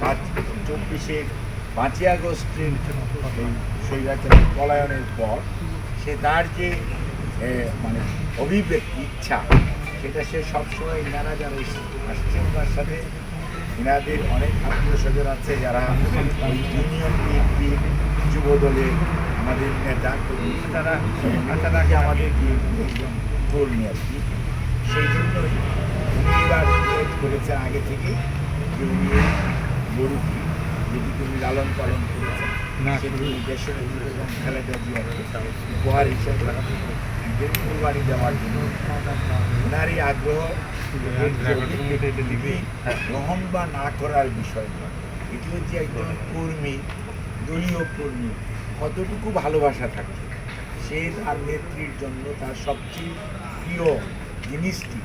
পাঁচ চব্বিশে পাঁচই আগস্টের স্বৈরাচারী পলায়নের পর সে তার যে মানে অভিব্যক্তি, ইচ্ছা, সেটা সে সবসময় ইনারা যারা আসছে ওনার সাথে ইনাদের অনেক আত্মীয় স্বজন আছে যারা ইউনিয়ন বিএনপি যুব দলের আমাদের নেতা, কর্মী, তারা তারাকে আমাদের বিএনপি একজন কর্মী আর কি। সেই ডিসাইড করেছেন আগে থেকে যে উনি গরুটি যেটি তিনি লালন পালন করেছেন সেটি দেশের এবং উপহার হিসেবে নিজের কুরবানি দেওয়ার জন্য ওনার আগ্রহ গ্রহণ বা না করার বিষয় এটি হচ্ছে একজন কর্মী দলীয় কর্মী কতটুকু ভালোবাসা থাকে সে তার নেত্রীর জন্য তার সবচেয়ে প্রিয় জিনিসটি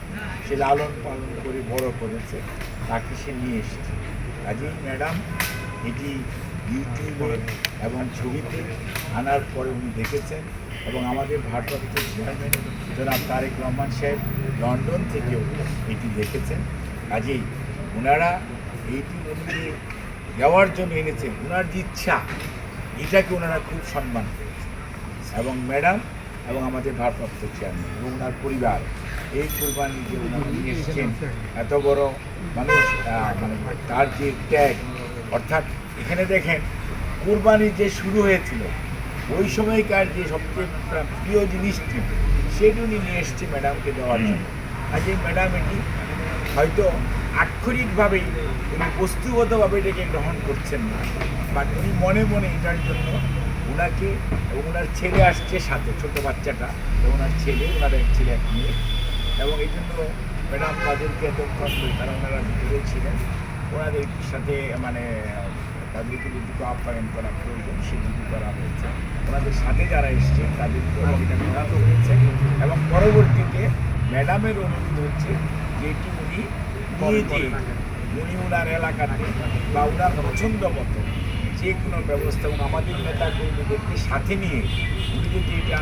সে লালন পালন করে বড় করেছে তাকে সে নিয়ে এসেছে। কাজেই ম্যাডাম এটি ইউটিউবে এবং ছবিতে আনার পরে উনি দেখেছেন এবং আমাদের ভারপ্রাপ্ত চেয়ারম্যান জনাব তারেক রহমান সাহেব লন্ডন থেকেও এটি দেখেছেন। কাজেই ওনারা এইটি উনি দেওয়ার জন্য এনেছেন। ওনার যে ইচ্ছা, এটাকে ওনারা খুব সম্মান করেছেন। এবং ম্যাডাম এবং আমাদের ভারপ্রাপ্ত চেয়ারম্যান এবং ওনার পরিবার এই কোরবানি যে নিয়ে এসেছেন এত বড় মানুষ মানে তার যে ত্যাগ অর্থাৎ এখানে দেখেন কোরবানি যে শুরু হয়েছিল ওই সময়কার যে সবচেয়ে প্রিয় জিনিসটি সেটি উনি নিয়ে এসছে ম্যাডামকে দেওয়ার জন্য। আজ এই ম্যাডাম এটি হয়তো আক্ষরিকভাবেই উনি বস্তুগতভাবে এটাকে গ্রহণ করছেন না বাট উনি মনে মনে এটার জন্য ওনাকে এবং ওনার ছেলে আসছে সাথে ছোট বাচ্চাটা ওনার ছেলে ওনার এক ছেলে এক মেয়ে এবং এই জন্য ম্যাডাম তাদেরকে এতক্ষণ তারা ওনারা ভিতরে ছিলেন। ওনাদের সাথে মানে তাদেরকে যেটুকু আপ্যায়ন করা প্রয়োজন সেটুকু করা হয়েছে। ওনাদের সাথে যারা এসছে তাদেরকে এটা করানো হয়েছে। এবং পরবর্তীতে ম্যাডামের অনুরোধ হচ্ছে যে এটি উনি উনি ওনার এলাকাতে বা ওনার পছন্দ মতো যে কোনো ব্যবস্থা এবং আমাদের নেতা কর্মীদেরকে সাথে নিয়ে উনি যদি এটা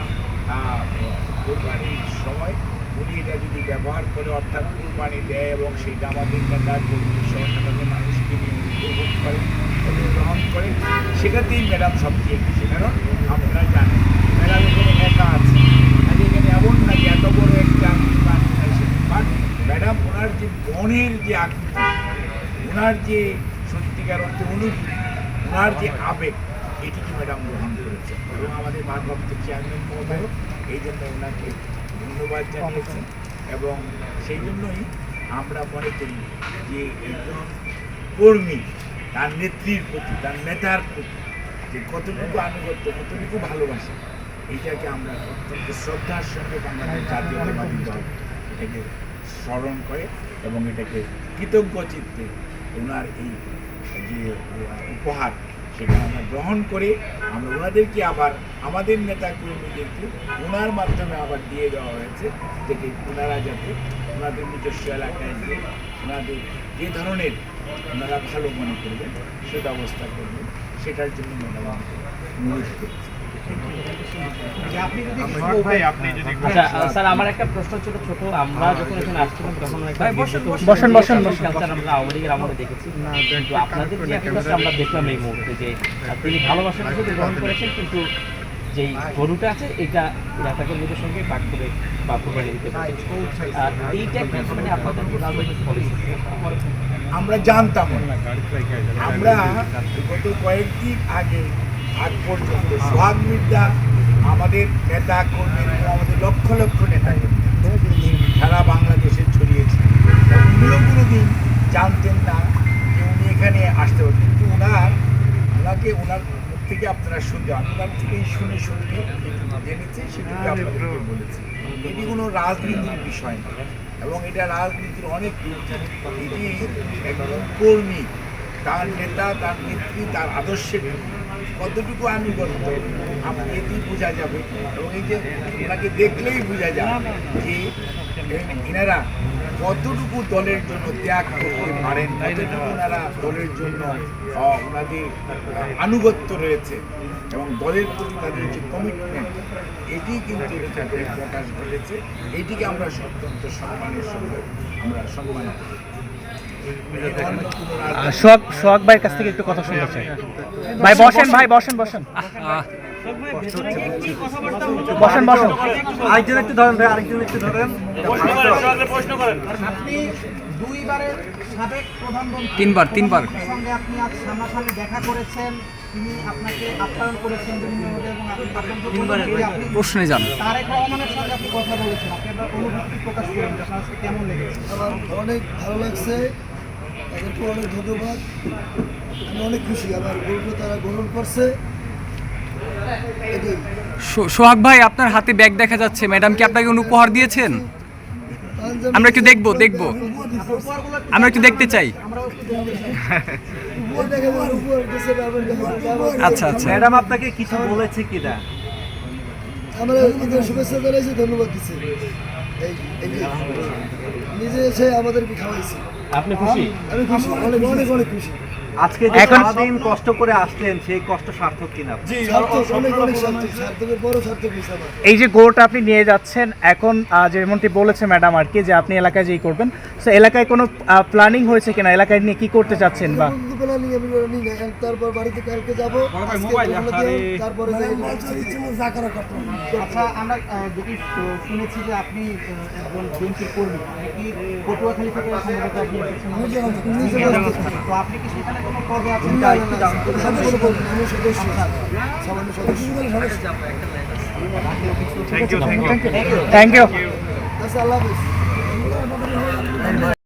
কোরবানির সময় উনি এটা যদি ব্যবহার করে অর্থাৎ কুরবানি দেয় এবং সেইটা আমাদের সহ সাধারণ মানুষকে নিয়ে উপভোগ করে গ্রহণ করে, সেটাতেই ম্যাডাম সবচেয়ে খুশি। কারণ আপনারা জানেন, ম্যাডাম এখানে একা আছে। আর এখানে এমন না যে এত বড় একটা বাট ম্যাডাম, ওনার যে মনের যে আকৃতি, ওনার যে সত্যিকার অর্থে অনুভূতি, ওনার যে আবেগ এটিকে ম্যাডাম গ্রহণ করেছে এবং আমাদের ভারপ্রাপ্ত চেয়ারম্যান মহোদয়, এই জন্য ওনাকে ধন্যবাদ জানিয়েছেন এবং সেই জন্যই আমরা মনে করি যে একজন কর্মী তার নেত্রীর প্রতি তার নেতার প্রতি যে কতটুকু আনুগত্য কতটুকু ভালোবাসা এটাকে আমরা অত্যন্ত শ্রদ্ধার সঙ্গে বাংলাদেশ জাতীয়তাবাদী দল এটাকে স্মরণ করে এবং এটাকে কৃতজ্ঞ চিত্তে ওনার এই যে উপহার সেটা আমরা গ্রহণ করে আমরা ওনাদেরকে আবার আমাদের নেতা কর্মীদেরকে ওনার মাধ্যমে আবার দিয়ে দেওয়া হয়েছে যাতে ওনারা যাতে ওনাদের নিজস্ব এলাকায় গিয়ে ওনাদের যে ধরনের ওনারা ভালো মনে করবেন, সে ব্যবস্থা করবেন, সেটার জন্য মনে অনুরোধ করছি। স্যার আমার একটা প্রশ্ন ছিল ছোট। আমরা যখন এখানে আসছিলাম তখন একটা বসেন, বসেন, বসেন। কালচার আমরা আওয়ামী লীগের আমলে দেখেছি। কিন্তু আপনাদের যে একটা আমরা দেখলাম এই মুহূর্তে যে তিনি ভালোবাসার হিসেবে গ্রহণ করেছেন কিন্তু যেই গরুটা আছে এটা নেতা কর্মীদের সঙ্গে ভাগ করে বা কোরবানি দিতে বলেছে। এইটা কি মানে আপনাদের রাজনৈতিক পলিসি আমরা জানতাম আমরা গত কয়েকদিন আগে আগ পর্যন্ত সোহাগ মির্জা আমাদের নেতা কর্মী, আমাদের লক্ষ লক্ষ নেতা সারা বাংলাদেশে ছড়িয়েছে। উনিও কোনোদিন জানতেন না যে উনি এখানে আসতে পারবেন। কিন্তু ওনার, ওনাকে, ওনার থেকে আপনারা শুনতে পান। ওনার থেকেই শুনে শুনে জেনেছে, সেটুকু আপনাদেরকে বলেছি। এটি কোনো রাজনীতির বিষয় না এবং এটা রাজনীতির অনেক। এটি একজন কর্মী, তার নেতা, তার নেত্রী, তার আদর্শের কতটুকু আনুগত্য আপনি এতেই বোঝা যাবে। এবং এই যে ওনাকে দেখলেই বোঝা যায় যে এনারা কতটুকু দলের জন্য ত্যাগ করতে পারেন ওনারা দলের জন্য ওনাদের আনুগত্য রয়েছে। এবং দলের প্রতি তাদের যে কমিটমেন্ট এটি কিন্তু প্রকাশ ঘটেছে। এটিকে আমরা অত্যন্ত সম্মানের সঙ্গে আমরা সম্মান সোহাগ সোহাগ ভাইয়ের কাছ থেকে একটু কথা শুনতে চাই। ভাই বসেন ভাই বসেন বসেন। বসেন বসেন। আরেকজন একটু ধরেন ভাই আরেকজন একটু ধরেন। আপনি দুইবারের সাবেক প্রধানমন্ত্রী। তিনবার তিনবার। সঙ্গে আপনি আজ সামনাসামনি দেখা করেছেন তিনি আপনাকে আপ্যায়ন করেছেন বিভিন্নভাবে এবং আপনি প্রশ্নে যান তারেক রহমানের সঙ্গে আপনি কথা বলেছেন। আপনি আপনার অনুভূতি প্রকাশ করেন আপনার কেমন লেগেছে? আমার অনেক ভালো লাগছে। তাদেরকে অনেক ধন্যবাদ। আমি অনেক খুশি আমার গরুটা তারা গ্রহণ করছে। সোহাগ ভাই আপনার হাতে ব্যাগ দেখা যাচ্ছে। ম্যাডাম কি আপনাকে কোনো উপহার দিয়েছেন? আমরা একটু দেখব, দেখব। আমরা একটু দেখতে চাই। আচ্ছা আচ্ছা। ম্যাডাম আপনাকে কিছু বলেছে কিনা? আমরা ঈদের শুভেচ্ছা জানাইছি ধন্যবাদ দিচ্ছে। নিজে এসে আমাদেরকে খাওয়াইছে। আপনি খুশি? আমি খুশি। অনেক অনেক অনেক খুশি। আজকে যে এখন- সারাদিন কষ্ট করে আসলেন সেই কষ্ট সার্থক কিনা? এই যে গরুটা আপনি নিয়ে যাচ্ছেন এখন যেমনটি বলেছে ম্যাডাম আর কি যে আপনি এলাকায় যেই করবেন সো এলাকায় কোনো প্ল্যানিং হয়েছে কিনা? এলাকায় নিয়ে কি করতে চাচ্ছেন বা? তারপর বাড়িতে কালকে যাব। তারপরে আচ্ছা আমরা যেটি শুনেছি যে আপনি একজন বিএনপির কর্মী। কি পটুয়াখালী থেকে সম্ভবত আপনি এসেছেন? ইউ থ্যাংক সদস্য থ্যাংক ইউ আল্লাহ হাফিজ।